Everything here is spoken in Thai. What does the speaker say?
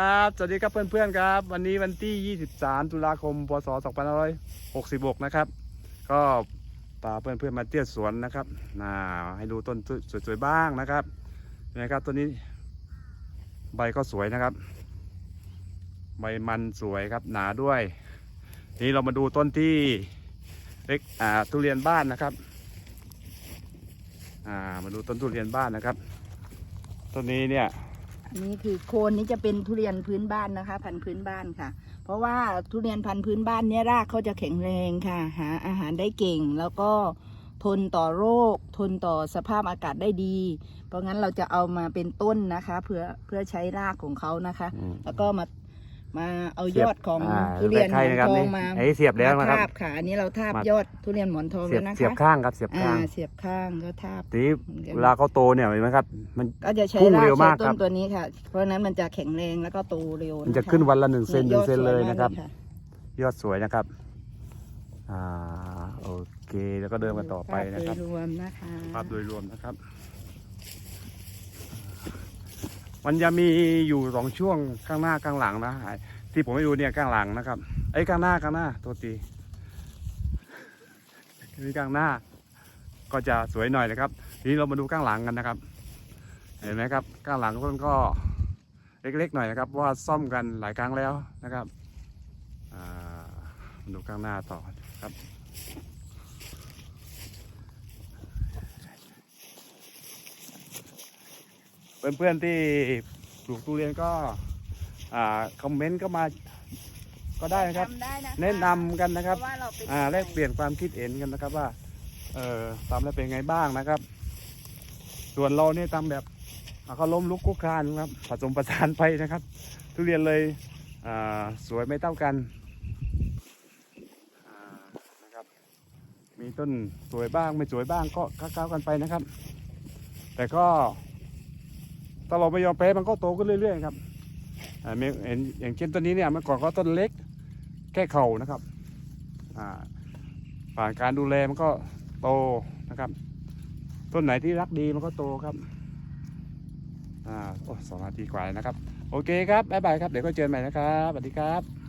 ครับ สวัสดีครับเพื่อนๆครับ วันนี้วันที่ 23 ตุลาคม พศ 2566 นะครับ ก็พาเพื่อนๆมาเที่ยวสวนนะครับน่าให้ดูต้นสวยๆบ้างนะครับนะครับต้นนี้ใบก็สวยนะครับ ใบมันสวยครับหนาด้วย นี้เรามาดูต้นที่เล็กอ่าทุเรียนบ้านนะครับอ่ามาดูต้นทุเรียนบ้านนะครับ ต้นนี้เนี่ย อันนี้คือโคนนี้จะเป็นทุเรียนพื้นบ้านนะคะ พันธุ์พื้นบ้านค่ะ เพราะว่าทุเรียนพันธุ์พื้นบ้านเนี่ยรากเขาจะแข็งแรงค่ะ หาอาหารได้เก่ง แล้วก็ทนต่อโรค ทนต่อสภาพอากาศได้ดี เพราะงั้นเราจะเอามาเป็นต้นนะคะ เพื่อเพื่อใช้รากของเขานะคะอืมแล้วก็มา มาเอายอดของอ่าทุเรียนหมใกล้อนๆนะครับทองนี่มาไอ้เสียบแล้วนะครับมาทาบค่ะอันนี้เราทาบมา ยอดทุเรียนหมอนทองเสียบแล้วนะคะเสียบข้างครับเสียบอ่าข้างเสียบข้างก็ทาบ ทีนี้เหมือนกันเวลาเขาโตเนี่ยเห็นไหมครับ มัน ก็จะใช้พุ่งรากเร็วใช้มากต้ครันบตัวนี้ค่ะ เพราะฉะนั้นมันจะแข็งแรงแล้วก็โตเร็วมันจะคขึ้นวันละหนึ่งเซนหนึ่งยอดเซนเลยสวมากนะครับค่ะยอดสวยนะครับ อ่าโอเค แล้วก็เดินกันต่อไปนะครับ ภาพโดยรวมนะคะ ภาพโดยรวมนะครับ มันจะมีอยู่สองช่วงข้างหน้าข้างหลังนะที่ผมให้ดูเนี่ยข้างหลังนะครับไอ้ข้างหน้าข้างหน้าตัวตีนี่ข้างหน้าก็จะสวยหน่อยนะครับ ทีนี้เรามาดูข้างหลังกันนะครับ เห็นไหมครับข้างหลังต้นก็เล็กๆหน่อยนะครับว่าซ่อมกันหลายครั้งแล้วนะครับมาดูข้างหน้าต่อครับ เพื่อนๆที่ปลูกทุเรียนก็อ่าคอมเมนต์ก็มาก็ได้นะครับทำได้นะคะแนะนำกันนะครับเพาว่าเราเป็นอ่าแลกเปลี่ยนความคิดเห็นกันนะครับว่าเออทำแล้วเป็นไงบ้างนะครับ ส่วนเราเนี่ยทำแบบอ่าเขาล้มลุกคลุกคลานนะครับผสมประสานไปนะครับ ทุเรียนเลยอ่าสวยไม่เท่ากันอ่านะครับ มีต้นสวยบ้างไม่สวยบ้างก็ก้าวๆกันไปนะครับ แต่ก็ ถ้าเราไม่ยอมแพ้มันก็โตขึ้นเรื่อยๆครับอ่ามีเห็นอย่างเช่นต้นนี้เนี่ยเมื่อก่อนก็ต้นเล็กแค่เข่านะครับผ่านการดูแลมันก็โตนะครับ ต้นไหนที่รักดีมันก็โตครับอ่าโอ้สองนาทีกว่านะครับ โอเคครับบ๊ายบายครับ เดี๋ยวก็เจอกันใหม่นะครับสวัสดีครับ